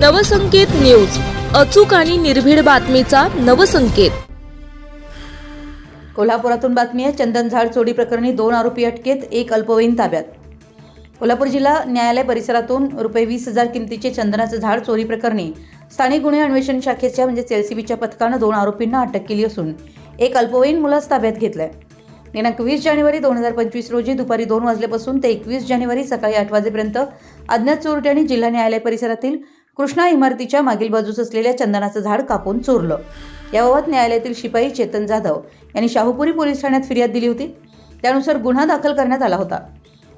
Navsanket news. अचूक आणि निर्भीड बातमीचा नवसंकेत. कोल्हापुरातून बातमी आहे चंदन झाड चोरी प्रकरणी दोन आरोपी अटकेत एक अल्पवयीन ताब्यात. कोल्हापूर जिल्हा न्यायालय परिसरातून रुपये वीस हजार किमतीचे चंदनाचं झाड चोरी प्रकरणी स्थानिक गुन्हे अन्वेषण शाखेच्या म्हणजे एलसीबीच्या पथकानं दोन आरोपींना अटक केली असून एक अल्पवयीन मुलास ताब्यात घेतलंय. दिनांक वीस जानेवारी दोन हजार पंचवीस रोजी दुपारी दोन वाजल्यापासून ते एकवीस जानेवारी सकाळी आठ वाजेपर्यंत अज्ञात चोरट्यांनी जिल्हा न्यायालय परिसरातील कृष्णा इमारतीच्या मागील बाजूस असलेल्या चंदनाचं झाड कापून चोरलं. याबाबत न्यायालयातील शिपाई चेतन जाधव यांनी शाहूपुरी पोलीस ठाण्यात फिर्याद दिली होती. त्यानुसार गुन्हा दाखल करण्यात आला होता.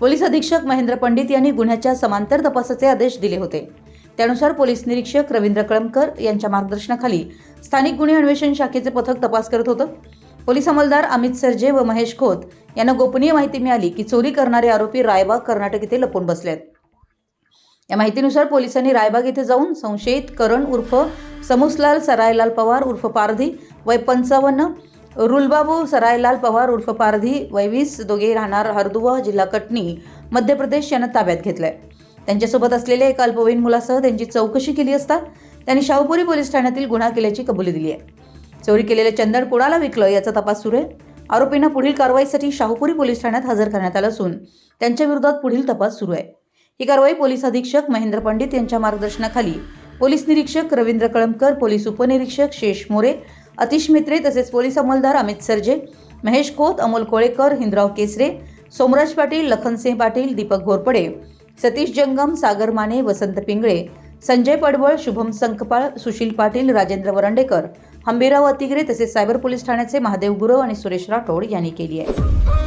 पोलीस अधीक्षक महेंद्र पंडित यांनी गुन्ह्याच्या समांतर तपासाचे आदेश दिले होते. त्यानुसार पोलीस निरीक्षक रवींद्र कळमकर यांच्या मार्गदर्शनाखाली स्थानिक गुन्हे अन्वेषण शाखेचे पथक तपास करत होतं. पोलीस अंमलदार अमित सरजे व महेश खोत यांना गोपनीय माहिती मिळाली की चोरी करणारे आरोपी रायबाग कर्नाटक येथे लपून बसलेत. या माहितीनुसार पोलिसांनी रायबाग येथे जाऊन संशयित करण उर्फ समुसलाल सरायलाल पवार उर्फ पारधी वय पंचावन्न रुलबाबू सरायलाल पवार उर्फ पारधी वय वीस दोघे राहणार हरदुवा जिल्हा कटनी मध्य प्रदेश यांना ताब्यात घेतलंय. त्यांच्यासोबत असलेल्या एका अल्पवयीन मुलासह त्यांची चौकशी केली असता त्यांनी शाहूपुरी पोलीस ठाण्यातील गुन्हा केल्याची कबुली दिली आहे. चोरी केलेले चंदन कोणाला विकलं याचा तपास सुरू आहे. आरोपींना पुढील कारवाईसाठी शाहूपुरी पोलीस ठाण्यात हजर करण्यात आलं असून त्यांच्या विरोधात पुढील तपास सुरू आहे. ही कारवाई पोलीस अधीक्षक महेंद्र पंडित यांच्या मार्गदर्शनाखाली. पोलीस निरीक्षक रवींद्र कळमकर पोलीस उपनिरीक्षक शेष मोरे अतिश मित्रे तसेच पोलीस अंमलदार अमित सरजे महेश खोत अमोल कोळेकर हिंदराव केसरे सोमराज पाटील लखनसिंह पाटील दीपक घोरपडे सतीश जंगम सागर माने वसंत पिंगळे संजय पडवळ शुभम संकपाळ सुशील पाटील राजेंद्र वरंडेकर हंबीराव अतिगरे तसेच सायबर पोलीस ठाण्याचे महादेव गुरव आणि सुरेश राठोड यांनी केली आहे.